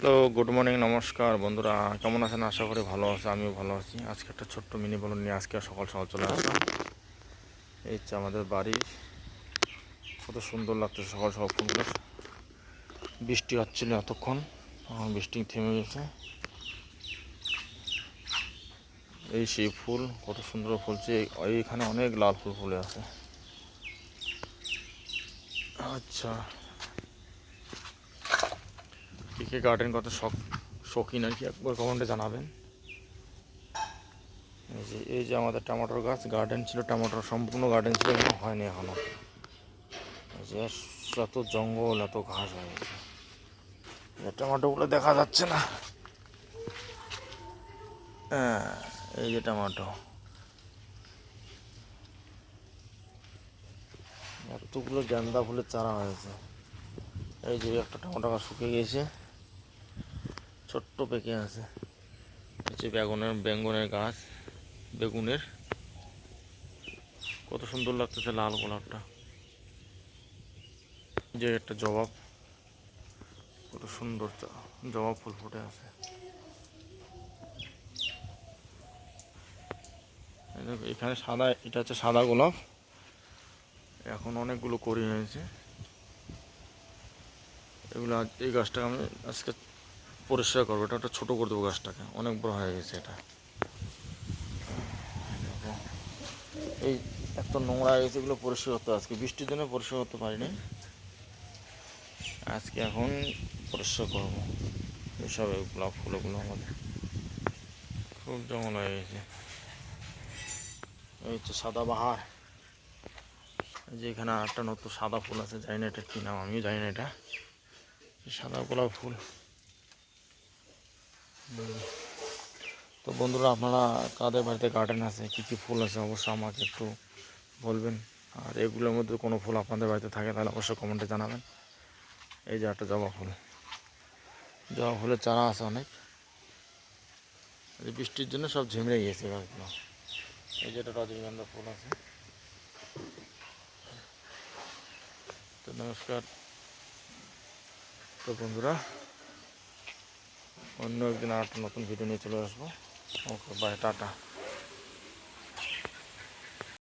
Hello, good morning, নমস্কার। বন্ধুরা, কেমন আছেন? আশা করি ভালো আছে, আমিও ভালো আছি। আজকে একটা ছোট্ট মিনি বলুন নিয়ে আজকে সকাল সকাল চলে আসলাম। এই হচ্ছে আমাদের বাড়ি, কত সুন্দর লাগতেছে সকাল সকাল ফুলগুলো বৃষ্টি হচ্ছিল এতক্ষণ এখন বৃষ্টি থেমে গেছে। এই সেই ফুল, কত সুন্দর ফুলছে এই- এইখানে অনেক লাল ফুল ফুলে আছে। আচ্ছা। কে গার্ডেন কত শখ, শৌখিন আর কি, একবার কমেন্টে জানাবেন। এই যে এই যে আমাদের টমেটোর গাছ গার্ডেন ছিল, টমেটোর সম্পূর্ণ গার্ডেন ছিল, এখনও হয়নি এখনও। এই যে, এত জঙ্গল, এত ঘাস হয়ে গেছে। টমেটোগুলো দেখা যাচ্ছে না। হ্যাঁ এই যে টমেটো। এতগুলো গেন্দা ফুলের চারা হয়েছে। এই যে, একটা টমেটো গাছ শুকিয়ে গেছে। ছোট্ট পেকে আছে। হচ্ছে বেগুনের বেগুনের গাছ, বেগুনের। কত সুন্দর লাগতেছে লাল গোলাপটা। যে একটা জবাব। কত সুন্দর জবা ফুল ফুটে আছে। এখানে সাদা, এটা হচ্ছে সাদা গোলাপ। এখন অনেকগুলো করি হয়েছে এগুলো এই গাছটাকে আমি আজকে পরিষ্কার করব, এটা একটা ছোটো করে দেবো গাছটাকে। অনেক বড় হয়ে গেছে এটা। এই এত নোংরা হয়ে গেছে, এগুলো পরিষ্কার করতে আজকে বৃষ্টির জন্য পরিষ্কার করতে পারিনি। আজকে এখন পরিষ্কার করব। এইসব গোলাপ ফুলগুলো আমাদের। খুব জঙ্গল হয়ে গেছে। এই হচ্ছে সাদা বাহার। এই যে এখানে একটা নতুন সাদা ফুল আছে, জানি না এটা কী নাম, আমিও জানি না এটা। সাদা গোলাপ ফুল। তো বন্ধুরা, আপনারা কাদের বাড়িতে গার্ডেন আছে? কী কী ফুল আছে? অবশ্যই আমাকে একটু বলবেন। আর এগুলোর মধ্যে কোনো ফুল আপনাদের বাড়িতে থাকে, তাহলে অবশ্যই কমেন্টে জানাবেন। এই যে একটা জবা ফুল। জবা ফুলের চারা আছে অনেক। বৃষ্টির জন্য সব ঝিমড়ে গিয়েছে গাছগুলো। এই যে একটা রজনীগন্ধা ফুল আছে। তো নমস্কার। তো বন্ধুরা অন্য একদিন আর নতুন ভিডিও নিয়ে চলে আসব। Okay bye tata.